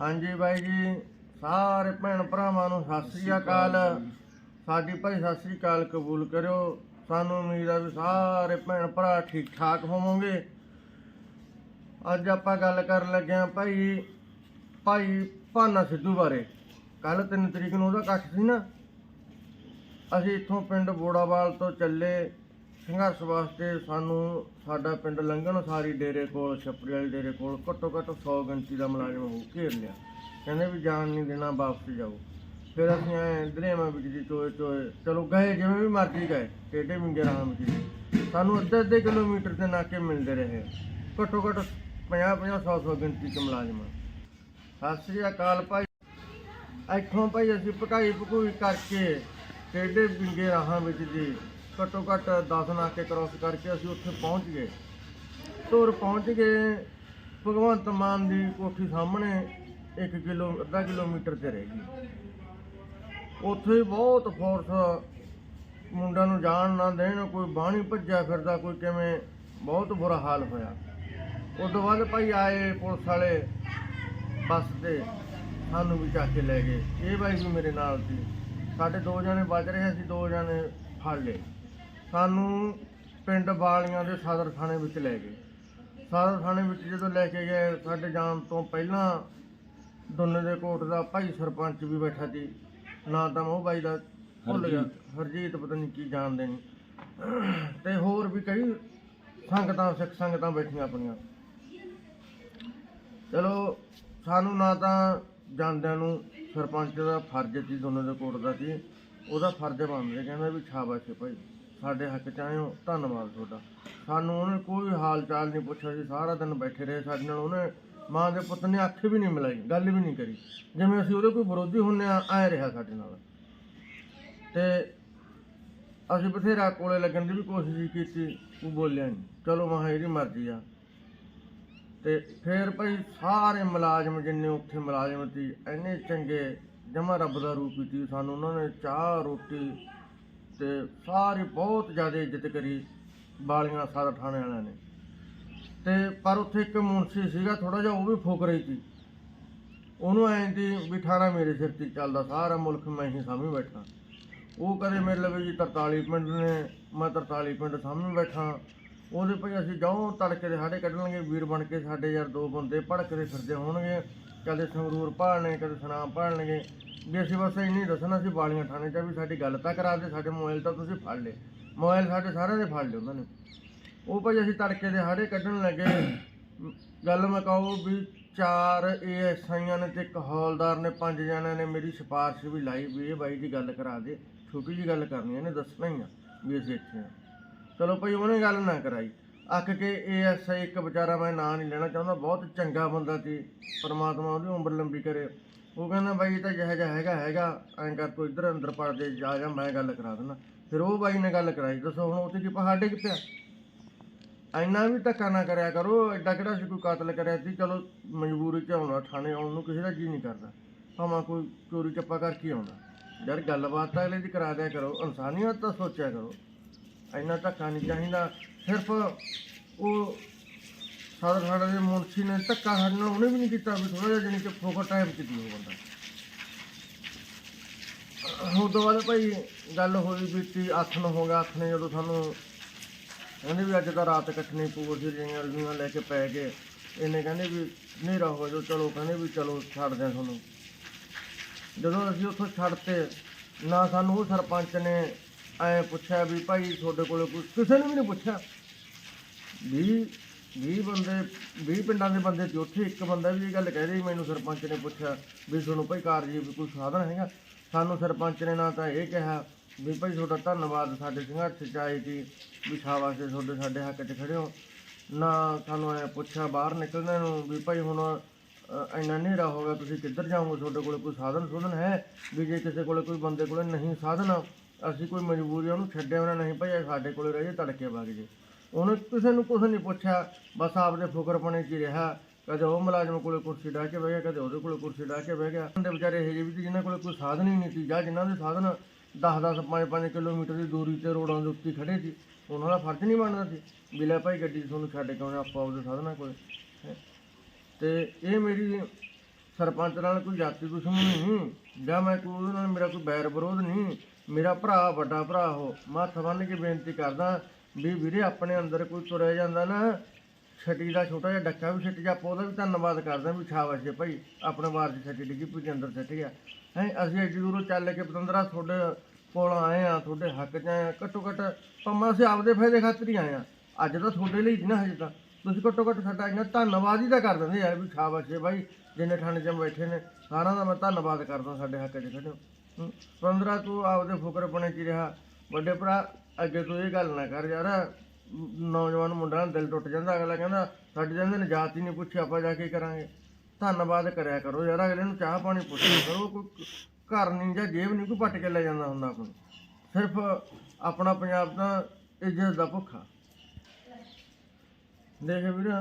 ਹਾਂਜੀ ਬਾਈ ਜੀ ਸਾਰੇ ਭੈਣ ਭਰਾਵਾਂ ਨੂੰ ਸਤਿ ਸ੍ਰੀ ਅਕਾਲ। ਸਾਡੀ ਭਾਈ ਸਤਿ ਸ੍ਰੀ ਅਕਾਲ ਕਬੂਲ ਕਰਿਓ। ਸਾਨੂੰ ਉਮੀਦ ਆ ਵੀ ਸਾਰੇ ਭੈਣ ਭਰਾ ਠੀਕ ਠਾਕ ਹੋਵੋਗੇ। ਅੱਜ ਆਪਾਂ ਗੱਲ ਕਰਨ ਲੱਗੇ ਆ ਭਾਈ ਭਾਈ ਭਾਨਾ ਸਿੱਧੂ ਬਾਰੇ। ਕੱਲ 3 ਤਰੀਕ ਨੂੰ ਉਹਦਾ ਇਕੱਠ ਸੀ ਨਾ। ਅਸੀਂ ਇੱਥੋਂ ਪਿੰਡ ਬੋੜਾਵਾਲ ਤੋਂ ਚੱਲੇ। ਸੰਘਰਸ਼ ਵਾਸਤੇ ਸਾਨੂੰ ਸਾਡਾ ਪਿੰਡ ਲੰਘਣ ਸਾਰੀ ਡੇਰੇ ਕੋਲ, ਛੱਪੜੀ ਵਾਲੇ ਡੇਰੇ ਕੋਲ ਘੱਟੋ ਘੱਟ 100 ਗਿਣਤੀ ਦਾ ਮੁਲਾਜ਼ਮ ਹੋ ਘੇਰ ਲਿਆ। ਕਹਿੰਦੇ ਵੀ ਜਾਣ ਨਹੀਂ ਦੇਣਾ, ਵਾਪਸ ਜਾਓ। ਫਿਰ ਅਸੀਂ ਐ ਦਰੇਵਾਂ ਵਿੱਚ ਦੀ ਚੋਏ ਚੋਏ, ਚਲੋ ਗਏ, ਜਿਵੇਂ ਵੀ ਮਰਜ਼ੀ ਗਏ ਟੇਡੇ ਮਿੰਗੇ ਰਾਮ ਵਿੱਚ ਸਾਨੂੰ ਅੱਧੇ ਅੱਧੇ ਕਿਲੋਮੀਟਰ ਦੇ ਨਾਕੇ ਮਿਲਦੇ ਰਹੇ। ਘੱਟੋ ਘੱਟ 50 50 100 100 ਗਿਣਤੀ ਚ ਮੁਲਾਜ਼ਮ। ਸਤਿ ਸ੍ਰੀ ਅਕਾਲ ਭਾਈ। ਇੱਥੋਂ ਭਾਈ ਅਸੀਂ ਪਕਾਈ ਪਕੂਈ ਕਰਕੇ ਟੇਡੇ ਬਿੰਗੇ ਰਾਹਾਂ ਵਿੱਚ ਜੀ ਘੱਟੋ ਘੱਟ 10 ਨਾਕੇ ਕ੍ਰੋਸ ਕਰਕੇ ਅਸੀਂ ਉੱਥੇ ਪਹੁੰਚ ਗਏ। ਤੁਰ ਪਹੁੰਚ ਗਏ। ਭਗਵੰਤ ਮਾਨ ਦੀ ਕੋਠੀ ਸਾਹਮਣੇ 1 ਕਿਲੋ, ਅੱਧਾ ਕਿਲੋਮੀਟਰ ਤੇ ਰਹਿ ਗਈ। ਉੱਥੇ ਬਹੁਤ ਫੋਰਸ ਮੁੰਡਿਆਂ ਨੂੰ ਜਾਣ ਨਾ ਦੇਣ, ਕੋਈ ਬਾਣੀ ਭੱਜਿਆ ਫਿਰਦਾ, ਕੋਈ ਕਿਵੇਂ, ਬਹੁਤ ਬੁਰਾ ਹਾਲ ਹੋਇਆ। ਉਸ ਤੋਂ ਬਾਅਦ ਭਾਈ ਆਏ ਪੁਲਿਸ ਵਾਲੇ ਬੱਸ ਤੇ, ਸਾਨੂੰ ਵੀ ਚੱਕ ਕੇ ਲੈ ਗਏ। ਇਹ ਬਾਈ ਵੀ ਮੇਰੇ ਨਾਲ ਸੀ। ਸਾਡੇ ਦੋ ਜਣੇ ਬਚ ਰਹੇ ਸੀ, ਦੋ ਜਣੇ ਫੜ ਲਏ। ਸਾਨੂੰ ਪਿੰਡ ਵਾਲੀਆਂ ਦੇ ਸਦਰ ਥਾਣੇ ਵਿੱਚ ਲੈ ਗਏ। ਸਦਰ ਥਾਣੇ ਵਿੱਚ ਜਦੋਂ ਲੈ ਕੇ ਗਏ ਸਾਡੇ ਜਾਣ ਤੋਂ ਪਹਿਲਾਂ ਦੋਨੇ ਦੇ ਕੋਟ ਦਾ ਭਾਈ ਸਰਪੰਚ ਵੀ ਬੈਠਾ ਸੀ। ਨਾਂ ਤਾਂ ਉਹ ਬਾਈ ਦਾ ਭੁੱਲ ਗਿਆ ਹਰਜੀਤ। ਪਤਾ ਨਹੀਂ ਕੀ ਜਾਣਦੇ ਨੇ। ਤੇ ਹੋਰ ਵੀ ਕਈ ਸੰਗਤਾਂ ਸਿੱਖ ਸੰਗਤਾਂ ਬੈਠੀਆਂ ਆਪਣੀਆਂ। ਚਲੋ ਸਾਨੂੰ ਨਾ ਤਾਂ ਜਾਂਦਿਆਂ ਨੂੰ ਸਰਪੰਚ ਦਾ ਫਰਜ਼ ਸੀ ਦੋਨਾਂ ਦੇ ਕੋਟ ਦਾ ਸੀ। ਉਹਦਾ ਫਰਜ਼ ਬਣਦਾ ਕਹਿੰਦਾ ਵੀ ਸ਼ਾਬਾਸ਼ ਭਾਈ ਸਾਡੇ ਹੱਕ ਚ ਆਏ ਹੋ, ਧੰਨਵਾਦ ਤੁਹਾਡਾ। ਸਾਨੂੰ ਉਹਨੇ ਕੋਈ ਹਾਲ ਚਾਲ ਨਹੀਂ ਪੁੱਛਿਆ ਜੀ ਸਾਰਾ ਦਿਨ ਬੈਠੇ ਰਹੇ ਸਾਡੇ ਨਾਲ। ਉਹਨੇ ਮਾਂ ਦੇ ਪੁੱਤ ਨੇ ਅੱਖ ਵੀ ਨਹੀਂ ਮਿਲਾਈ, ਗੱਲ ਵੀ ਨਹੀਂ ਕਰੀ। ਜਿਵੇਂ ਅਸੀਂ ਉਹਦੇ ਕੋਈ ਵਿਰੋਧੀ ਹੁੰਨੇ ਆ, ਐ ਰਿਹਾ ਸਾਡੇ ਨਾਲ। ਤੇ ਅਸੀਂ ਬਥੇਰਾ ਕੋਲੇ ਲੱਗਣ ਦੀ ਵੀ ਕੋਸ਼ਿਸ਼ ਕੀਤੀ ਉਹ ਬੋਲਿਆ ਨਹੀਂ ਚਲੋ ਮਹਾ ਇਹਦੀ ਮਰਜ਼ੀ ਆ। ਤੇ ਫਿਰ ਭਾਈ ਸਾਰੇ ਮੁਲਾਜ਼ਮ ਜਿੰਨੇ ਉੱਥੇ ਮੁਲਾਜ਼ਮ ਸੀ, ਇੰਨੇ ਚੰਗੇ, ਜਮਾ ਰੱਬ ਦਾ ਰੂਪ ਸੀ। ਸਾਨੂੰ ਉਹਨਾਂ ਨੇ ਚਾਹ, ਰੋਟੀ ਤੇ ਸਾਰੀ ਬਹੁਤ ਜ਼ਿਆਦਾ ਇੱਜ਼ਤ ਕਰੀ ਬਾਲੀਆਂ ਸਾਰਾ ਥਾਣੇ ਵਾਲਿਆਂ ਨੇ। ਤੇ ਪਰ ਉੱਥੇ ਇੱਕ ਮੁਨਸੀ ਸੀਗਾ ਥੋੜਾ ਜਿਹਾ ਉਹ ਵੀ ਫੁਕ ਰਹੀ ਸੀ। ਉਹਨੂੰ ਐਂ ਸੀ ਵੀ ਠਾਣਾ ਮੇਰੇ ਸਿਰ ਤੇ ਚੱਲਦਾ, ਸਾਰਾ ਮੁਲਕ ਮੈਂ ਹੀ ਸਾਹਮਣੇ ਬੈਠਾ। ਉਹ ਕਦੇ ਮੇਰੇ ਲਵੇ ਜੀ 43 ਪਿੰਡ ਨੇ, ਮੈਂ 43 ਪਿੰਡ ਸਾਹਮਣੇ ਬੈਠਾ। ਉਹਦੇ ਭਾਈ ਅਸੀਂ ਜਾਉਂ ਤੜਕੇ ਦੇ ਸਾਡੇ ਕੱਢਣਗੇ, ਵੀਰ ਬਣ ਕੇ ਸਾਡੇ ਯਾਰ ਦੋ ਬੰਦੇ ਭੜਕਦੇ ਫਿਰਦੇ ਹੋਣਗੇ। ਕਦੇ ਸੰਗਰੂਰ ਭਾਲਣੇ, ਕਦੇ ਸਨਾਮ ਭਾਲਣਗੇ। ਵੀ ਅਸੀਂ ਬਸ ਇੰਨੀ ਦੱਸਣਾ ਸੀ ਬਾਲੀਆਂ ਥਾਣੇ 'ਚ ਵੀ ਸਾਡੀ ਗੱਲ ਤਾਂ ਕਰਾ ਦੇ, ਸਾਡੇ ਮੋਬਾਈਲ ਤਾਂ ਤੁਸੀਂ ਫੜ ਲਏ। ਮੋਬਾਈਲ ਸਾਡੇ ਸਾਰਿਆਂ ਦੇ ਫੜ ਲਏ ਉਹਨਾਂ ਨੇ। ਉਹ ਭਾਈ ਅਸੀਂ ਤੜਕੇ ਦੇ ਹਾੜੇ ਕੱਢਣ ਲੱਗੇ। ਗੱਲ ਮੈਂ ਕਹੋ ਵੀ ਚਾਰ ਏਐਸਆਈਆਂ ਨੇ ਤੇ ਇੱਕ ਹੌਲਦਾਰ ਨੇ, ਪੰਜ ਜਣਿਆਂ ਨੇ ਮੇਰੀ ਸਿਫਾਰਿਸ਼ ਵੀ ਲਾਈ ਵੀ ਇਹ ਬਾਈ ਦੀ ਗੱਲ ਕਰਾ ਦੇ। ਛੋਟੀ ਜੀ ਗੱਲ ਕਰਨੀ ਇਹਨੇ ਦੱਸਣਾ ਹੀ ਆ ਵੀ ਅਸੀਂ ਇੱਥੇ ਆ। ਚਲੋ ਭਾਈ ਉਹਨੇ ਗੱਲ ਨਾ ਕਰਾਈ। ਅੱਕ ਕੇ ਏਐਸਆਈ ਇੱਕ ਵਿਚਾਰਾ ਮੈਂ ਨਾਂ ਨਹੀਂ ਲੈਣਾ ਚਾਹੁੰਦਾ, ਬਹੁਤ ਚੰਗਾ ਬੰਦਾ ਸੀ। ਪਰਮਾਤਮਾ ਉਹਦੀ ਉਮਰ ਲੰਬੀ ਕਰੇ। ਉਹ ਕਹਿੰਦਾ ਬਾਈ ਇਹ ਤਾਂ ਜਿਹੋ ਜਿਹਾ ਹੈਗਾ ਹੈਗਾ, ਐਂ ਕਰ ਤੂੰ ਇੱਧਰ ਅੰਦਰ ਪੜ ਦੇ ਜਾ ਜਾ, ਮੈਂ ਗੱਲ ਕਰਾ ਦਿੰਦਾ। ਫਿਰ ਉਹ ਬਾਈ ਨੇ ਗੱਲ ਕਰਾਈ, ਦੱਸੋ ਹੁਣ ਉੱਥੇ ਕੀ ਪਹਾੜੇ ਕਿੱਥੇ ਆ ਇੰਨਾ ਵੀ ਧੱਕਾ ਨਾ ਕਰਿਆ ਕਰੋ ਐਡਾ ਕਿਹੜਾ ਸੀ ਕੋਈ ਕਾਤਲ ਕਰਿਆ ਸੀ? ਚਲੋ, ਮਜਬੂਰੀ ਚ ਆਉਣਾ, ਥਾਣੇ ਆਉਣ ਨੂੰ ਕਿਸੇ ਦਾ ਜੀ ਨਹੀਂ ਕਰਦਾ। ਭਾਵੇਂ ਕੋਈ ਚੋਰੀ ਚੱਪਾ ਕਰਕੇ ਆਉਂਦਾ। ਯਾਰ ਗੱਲਬਾਤ ਤਾਂ ਅਗਲੇ ਦੀ ਕਰਾ ਦਿਆ ਕਰੋ, ਇਨਸਾਨੀਅਤ ਤਾਂ ਸੋਚਿਆ ਕਰੋ। ਇੰਨਾ ਧੱਕਾ ਨਹੀਂ ਚਾਹੀਦਾ, ਸਿਰਫ ਉਹ ਸਾਰਾ ਖਾਣਾ ਦੇ ਮੁਨਸੀ ਨੇ ਧੱਕਾ ਸਾਡੇ ਨਾਲ ਉਹਨੇ ਵੀ ਨਹੀਂ ਕੀਤਾ ਵੀ ਥੋੜਾ ਜਿਹਾ ਜਾਨੀ ਕਿ ਫੋਕਰ ਟਾਈਮ ਚ ਦਿਓ ਬੰਦਾ। ਉਸ ਤੋਂ ਬਾਅਦ ਭਾਈ ਗੱਲ ਹੋਈ ਵੀ ਅੱਠ ਨੂੰ ਹੋ ਗਿਆ ਆਥਨ ਜਦੋਂ ਸਾਨੂੰ ਕਹਿੰਦੇ ਵੀ ਅੱਜ ਤਾਂ ਰਾਤ ਕੱਟਣੀ ਪਊ, ਅਸੀਂ ਰਜੀਆਂ ਰਜੀਆਂ ਲੈ ਕੇ ਪੈ ਗਏ। ਇਹਨੇ ਕਹਿੰਦੇ ਵੀ ਹਨੇਰਾ ਹੋ ਜਾਓ ਚਲੋ ਕਹਿੰਦੇ ਵੀ ਚਲੋ ਛੱਡਦੇ ਆ ਤੁਹਾਨੂੰ। ਜਦੋਂ ਅਸੀਂ ਉੱਥੋਂ ਛੱਡਤੇ, ਨਾ ਸਾਨੂੰ ਉਹ ਸਰਪੰਚ ਨੇ ਐ ਪੁੱਛਿਆ ਵੀ ਭਾਈ ਤੁਹਾਡੇ ਕੋਲ ਕੁਝ ਕਿਸੇ ਨੇ ਵੀ ਨਹੀਂ ਪੁੱਛਿਆ। ਵੀ 20 ਬੰਦੇ 20 ਪਿੰਡਾਂ ਦੇ ਬੰਦੇ ਤੇ ਉੱਥੇ ਇੱਕ ਬੰਦਾ ਵੀ ਇਹ ਗੱਲ ਕਹਿ ਰਿਹਾ ਮੈਨੂੰ ਸਰਪੰਚ ਨੇ ਪੁੱਛਿਆ ਵੀ ਤੁਹਾਨੂੰ ਭਾਈ ਕਾਰਜ ਵੀ ਕੋਈ ਸਾਧਨ ਹੈਗਾ? ਸਾਨੂੰ ਸਰਪੰਚ ਨੇ ਨਾ ਤਾਂ ਇਹ ਕਿਹਾ ਵੀ ਭਾਈ ਤੁਹਾਡਾ ਧੰਨਵਾਦ, ਸਾਡੇ ਸੰਘਰਸ਼ ਚ ਆਏ ਸੀ, ਵੀ ਸ਼ਾਬਾਸ਼ ਜੀ ਤੁਹਾਡੇ, ਸਾਡੇ ਹੱਕ 'ਚ ਖੜੇ ਹੋ। ਨਾ ਸਾਨੂੰ ਐ ਪੁੱਛਿਆ ਬਾਹਰ ਨਿਕਲਣ ਨੂੰ ਵੀ ਭਾਈ ਹੁਣ ਇੰਨਾ ਹਨੇਰਾ ਹੋ ਗਿਆ, ਤੁਸੀਂ ਕਿੱਧਰ ਜਾਓਗੇ? ਤੁਹਾਡੇ ਕੋਲ ਕੋਈ ਸਾਧਨ ਸੁਧਨ ਹੈ? ਵੀ ਜੇ ਕਿਸੇ ਕੋਲ ਕੋਈ ਬੰਦੇ ਕੋਲ ਨਹੀਂ ਸਾਧਨ, ਅਸੀਂ ਕੋਈ ਮਜਬੂਰੀ ਉਹਨੂੰ ਛੱਡਿਆ ਉਹਨਾਂ ਨਹੀਂ, ਭਾਈ ਇਹ ਸਾਡੇ ਕੋਲੇ ਰਹਿ ਜੇ ਤੜਕੇ ਵਗ ਜੇ ਉਹਨੇ ਕਿਸੇ ਨੂੰ ਕੁਝ ਨਹੀਂ ਪੁੱਛਿਆ, ਬਸ ਆਪਦੇ ਫੁਕਰਪਣੇ 'ਚ ਹੀ ਰਿਹਾ। ਕਦੇ ਉਹ ਮੁਲਾਜ਼ਮ ਕੋਲੇ ਕੁਰਸੀ ਢਾ ਕੇ ਬਹਿ ਗਿਆ, ਕਦੇ ਉਹਦੇ ਕੋਲੇ ਕੁਰਸੀ ਢਾ ਕੇ ਬਹਿ ਗਿਆ। ਦੇ ਵਿਚਾਰੇ ਇਹ ਜਿਹੇ ਵੀ ਸੀ ਜਿਨ੍ਹਾਂ ਕੋਲੇ ਕੋਈ ਸਾਧਨ ਹੀ ਨਹੀਂ ਸੀ, ਜਾਂ ਜਿਨ੍ਹਾਂ ਦੇ ਸਾਧਨ 10-10 5-5 ਕਿਲੋਮੀਟਰ ਦੀ ਦੂਰੀ ਤੇ ਰੋਡਾਂ ਦੇ ਉੱਤੇ ਖੜੇ ਸੀ। ਉਹਨਾਂ ਦਾ ਫਰਜ਼ ਨਹੀਂ ਬਣਦਾ ਸੀ ਵੀ ਲੈ ਭਾਈ ਗੱਡੀ ਤੁਹਾਨੂੰ ਛੱਡ ਕੇ ਆਉਣਾ, ਆਪਾਂ ਉਹਦੇ ਸਾਧਨਾਂ ਕੋਲੇ। ਹੈਂ। ਤੇ ਇਹ ਮੇਰੀ ਸਰਪੰਚ ਨਾਲ ਕੋਈ ਜਾਤੀ ਦੁਸ਼ਮਣੀ ਨਹੀਂ, ਜਾਂ ਮੈਂ ਕੋਈ ਉਹਦੇ ਨਾਲ ਮੇਰਾ ਕੋਈ ਬੈਰ ਵਿਰੋਧ ਨਹੀਂ, ਮੇਰਾ ਭਰਾ ਵੱਡਾ ਭਰਾ ਹੋ ਮੈਂ ਹੱਥ ਬੰਨ੍ਹ ਕੇ ਬੇਨਤੀ ਕਰਦਾ ਵੀ ਵੀਰੇ ਆਪਣੇ ਅੰਦਰ ਕੋਈ ਤੁਰਿਆ ਜਾਂਦਾ ਨਾ ਛਟੀ ਦਾ ਛੋਟਾ ਜਿਹਾ ਡੱਕਾ ਵੀ ਛੱਟ ਜਾ, ਆਪਾਂ ਉਹਦਾ ਵੀ ਧੰਨਵਾਦ ਕਰਦਾ ਵੀ ਸ਼ਾਬਾਸ਼ ਏ ਭਾਈ, ਆਪਣੇ ਵਾਰ ਦੀ ਛੱਟੀ ਡਿੱਗੀ ਪੂਰੀ ਅੰਦਰ ਛੱਟ ਗਿਆ। ਹੈ, ਅਸੀਂ ਐਡੀ ਦੂਰੋਂ ਚੱਲ ਕੇ ਪਤੰਦਰਾ ਤੁਹਾਡੇ ਕੋਲ ਆਏ ਆ ਤੁਹਾਡੇ ਹੱਕ 'ਚ ਆਏ ਆ ਘੱਟੋ ਘੱਟ ਪੰਮਾ ਅਸੀਂ ਆਪਦੇ ਫਾਇਦੇ ਖਾਤਰ ਹੀ ਆਏ ਆ ਅੱਜ ਤਾਂ ਤੁਹਾਡੇ ਲਈ ਨਹੀਂ ਨਾ ਹਜੇ ਤਾਂ। ਤੁਸੀਂ ਘੱਟੋ ਘੱਟ ਸਾਡਾ ਇਹਨਾਂ ਧੰਨਵਾਦ ਹੀ ਤਾਂ ਕਰ ਦਿੰਦੇ ਯਾਰ ਵੀ ਸ਼ਾਬਾਸ਼ ਏ ਭਾਈ, ਜਿੰਨੇ ਥਾਣੇ 'ਚ ਬੈਠੇ ਨੇ, ਸਾਰਿਆਂ ਦਾ ਮੈਂ ਧੰਨਵਾਦ ਕਰਦਾ ਸਾਡੇ ਹੱਕ 'ਚ ਖੜੇ ਹੋ। ਪੰਦਰਾ ਤੂੰ ਆਪਦੇ ਫੁਕਰਪਣੇ 'ਚ ਹੀ ਰਿਹਾ, ਵੱਡੇ ਭਰਾ ਅੱਗੇ ਤੋਂ ਇਹ ਗੱਲ ਨਾ ਕਰ ਯਾਰ, ਨੌਜਵਾਨ ਮੁੰਡਾ ਨਾਲ ਦਿਲ ਟੁੱਟ ਜਾਂਦਾ, ਅਗਲਾ ਕਹਿੰਦਾ, ਸਾਡੇ ਜਾਂਦੇ ਨੇ ਜਾਤ ਹੀ ਨਹੀਂ ਪੁੱਛਿਆ ਆਪਾਂ ਜਾ ਕੇ ਕਰਾਂਗੇ। ਧੰਨਵਾਦ ਕਰਿਆ ਕਰੋ ਯਾਰ, ਅਗਲੇ ਨੂੰ ਚਾਹ ਪਾਣੀ ਪੁੱਛਿਆ ਕਰੋ, ਕੋਈ ਘਰ ਨਹੀਂ ਜਾਂ ਜੇਬ ਨਹੀਂ, ਕੋਈ ਪੱਟ ਕੇ ਲੈ ਜਾਂਦਾ ਹੁੰਦਾ ਆਪਾਂ ਨੂੰ ਸਿਰਫ ਆਪਣਾ ਪੰਜਾਬ ਤਾਂ ਇੱਜ਼ਤ ਦਾ ਭੁੱਖਾ। ਦੇਖ ਵੀਰ,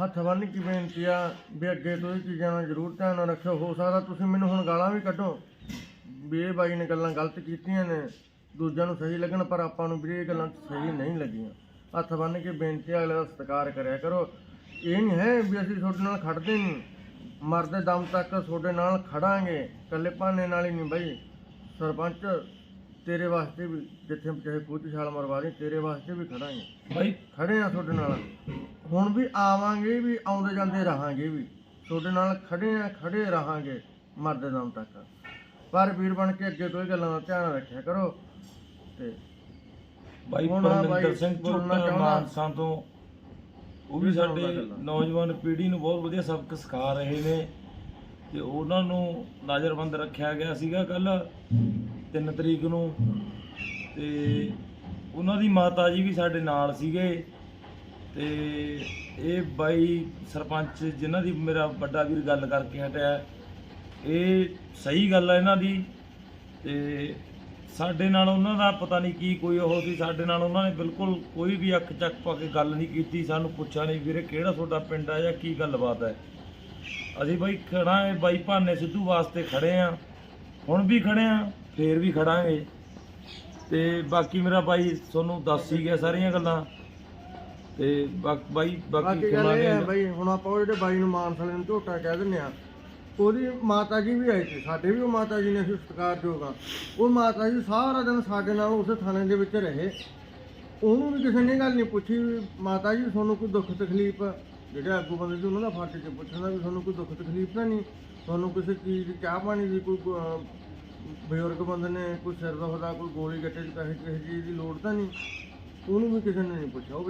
ਹੱਥ ਬੰਨ੍ਹ ਕੇ ਬੇਨਤੀ ਆ ਵੀ ਅੱਗੇ ਤੋਂ ਇਹ ਚੀਜ਼ਾਂ ਦਾ ਜ਼ਰੂਰ ਧਿਆਨ ਰੱਖਿਓ। ਹੋ ਸਕਦਾ ਤੁਸੀਂ ਮੈਨੂੰ ਹੁਣ ਗਾਲਾਂ ਵੀ ਕੱਢੋ ਵੀ ਇਹ ਬਾਈ ਨੇ ਗੱਲਾਂ ਗਲਤ ਕੀਤੀਆਂ ਨੇ। ਦੂਜਿਆਂ ਨੂੰ ਸਹੀ ਲੱਗਣ ਪਰ ਆਪਾਂ ਨੂੰ ਵੀ ਇਹ ਗੱਲਾਂ ਸਹੀ ਨਹੀਂ ਲੱਗੀਆਂ। ਹੱਥ ਬੰਨ੍ਹ ਕੇ ਬੇਨਤੀ ਅਗਲੇ ਦਾ ਸਤਿਕਾਰ ਕਰਿਆ ਕਰੋ। ਇਹ ਨਹੀਂ ਹੈ ਵੀ ਅਸੀਂ ਤੁਹਾਡੇ ਨਾਲ ਖੜਦੇ ਨਹੀਂ। ਮਰਦੇ ਦਮ ਤੱਕ ਤੁਹਾਡੇ ਨਾਲ ਖੜਾਂਗੇ। ਇਕੱਲੇ ਭਾਨੇ ਨਾਲ ਹੀ ਨਹੀਂ ਬਾਈ। ਸਰਪੰਚ ਤੇਰੇ ਵਾਸਤੇ ਵੀ ਜਿੱਥੇ ਚਾਹੇ ਕੋਈ ਛਾਲ ਮਰਵਾ ਦੇ ਤੇਰੇ ਵਾਸਤੇ ਵੀ ਖੜਾਂਗੇ। ਬਾਈ। ਖੜੇ ਆ ਤੁਹਾਡੇ ਨਾਲ। ਹੁਣ ਵੀ ਆਵਾਂਗੇ ਵੀ ਆਉਂਦੇ ਜਾਂਦੇ ਰਹਾਂਗੇ ਵੀ। ਤੁਹਾਡੇ ਨਾਲ ਖੜੇ ਆ ਖੜੇ ਰਹਾਂਗੇ ਮਰਦੇ ਦਮ ਤੱਕ। ਪਰ ਵੀਰ ਬਣ ਕੇ ਅੱਗੇ ਤੋਂ ਇਹ ਗੱਲਾਂ ਦਾ ਧਿਆਨ ਰੱਖਿਆ ਕਰੋ। ਬਾਈ ਹੁਣ ਆ ਬਾਈ ਪਰਮਿੰਦਰ ਸਿੰਘ ਬੋਲਣਾ ਚਾਹੁੰਦਾ। ਮਾਨਸਾਂ ਤੋਂ ਉਹ ਵੀ ਵੀ ਸਾਡੇ ਸੁਣਾਉਂਦਾ ਗੱਲਾਂ। ਨੌਜਵਾਨ ਪੀੜ੍ਹੀ ਨੂੰ ਬਹੁਤ ਵਧੀਆ ਸਬਕ ਸਿਖਾ ਰਹੇ ਨੇ ਤੇ ਉਹਨਾਂ ਨੂੰ ਨਜ਼ਰਬੰਦ ਰੱਖਿਆ ਗਿਆ ਸੀਗਾ ਕੱਲ 3 ਤਰੀਕ ਨੂੰ ਤੇ ਉਹਨਾਂ ਦੀ ਮਾਤਾ ਜੀ ਵੀ ਸਾਡੇ ਨਾਲ ਸੀਗੇ ਤੇ ਇਹ ਬਾਈ ਸਰਪੰਚ ਜਿਨ੍ਹਾਂ ਦੀ ਮੇਰਾ ਵੱਡਾ ਵੀਰ ਗੱਲ ਕਰਕੇ ਹਟਿਆ ਇਹ ਸਹੀ ਗੱਲ ਹੈ ਇਹਨਾਂ ਦੀ ਤੇ ਸਾਡੇ ਨਾਲ ਉਹਨਾਂ ਦਾ ਪਤਾ ਨਹੀਂ ਕੀ ਕੋਈ ਉਹ ਸੀ ਸਾਡੇ ਨਾਲ ਉਹਨਾਂ ਨੇ ਬਿਲਕੁਲ ਕੋਈ ਵੀ ਅੱਖ ਚੱਕ ਪਾ ਕੇ ਗੱਲ ਨਹੀਂ ਕੀਤੀ ਸਾਨੂੰ ਪੁੱਛਿਆ ਨਹੀਂ ਵੀਰੇ ਕਿਹੜਾ ਤੁਹਾਡਾ ਪਿੰਡ ਹੈ ਜਾਂ ਕੀ ਗੱਲਬਾਤ ਹੈ। ਅਸੀਂ ਬਾਈ ਖੜਾ ਹੈ ਬਾਈ ਭਾਨੇ ਸਿੱਧੂ ਵਾਸਤੇ ਖੜੇ ਆ ਹੁਣ ਵੀ ਖੜੇ ਆ ਫੇਰ ਵੀ ਖੜਾਂਗੇ ਤੇ ਬਾਕੀ ਮੇਰਾ ਬਾਈ ਤੁਹਾਨੂੰ ਦੱਸ ਹੀ ਗਿਆ ਸਾਰੀਆਂ ਗੱਲਾਂ। ਤੇ ਬਾਕ- ਬਾਈ ਬਾਕੀ ਗੱਲ ਇਹ ਹੈ ਬਈ ਹੁਣ ਆਪਾਂ ਉਹ ਜਿਹੜੇ ਬਾਈ ਨੂੰ ਮਾਨਸਲੇ ਨੂੰ ਝੋਟਾ ਕਹਿ ਦਿੰਦੇ ਆ ਉਹਦੀ ਮਾਤਾ ਜੀ ਵੀ ਆਏ ਸੀ, ਸਾਡੇ ਵੀ ਉਹ ਮਾਤਾ ਜੀ ਨੇ ਅਸੀਂ ਸਤਿਕਾਰਯੋਗ ਆ। ਉਹ ਮਾਤਾ ਜੀ ਸਾਰਾ ਦਿਨ ਸਾਡੇ ਨਾਲ ਉਸੇ ਥਾਣੇ ਦੇ ਵਿੱਚ ਰਹੇ। ਉਹਨੂੰ ਵੀ ਕਿਸੇ ਨੇ ਗੱਲ ਨਹੀਂ ਪੁੱਛੀ ਵੀ ਮਾਤਾ ਜੀ ਤੁਹਾਨੂੰ ਕੋਈ ਦੁੱਖ ਤਕਲੀਫ? ਜਿਹੜੇ ਆਗੂ ਬੰਦੇ ਸੀ ਉਹਨਾਂ ਦਾ ਫਰਜ਼ ਚ ਪੁੱਛਣਾ ਵੀ ਤੁਹਾਨੂੰ ਕੋਈ ਦੁੱਖ ਤਕਲੀਫ ਤਾਂ ਨਹੀਂ? ਤੁਹਾਨੂੰ ਕਿਸੇ ਚੀਜ਼ ਦੀ ਚਾਹ ਪਾਣੀ ਦੀ ਕੋਈ ਬਜ਼ੁਰਗ ਬੰਦੇ ਨੇ ਕੋਈ ਸਿਰ ਦੁਖਦਾ, ਕੋਈ ਗੋਲੀ ਗੱਟੇ 'ਚ ਕਿਸੇ ਕਿਸੇ ਚੀਜ਼ ਦੀ ਲੋੜ ਤਾਂ ਨਹੀਂ? ਉਹਨੂੰ ਵੀ ਕਿਸੇ ਨੇ ਨਹੀਂ ਪੁੱਛਿਆ। ਉਹ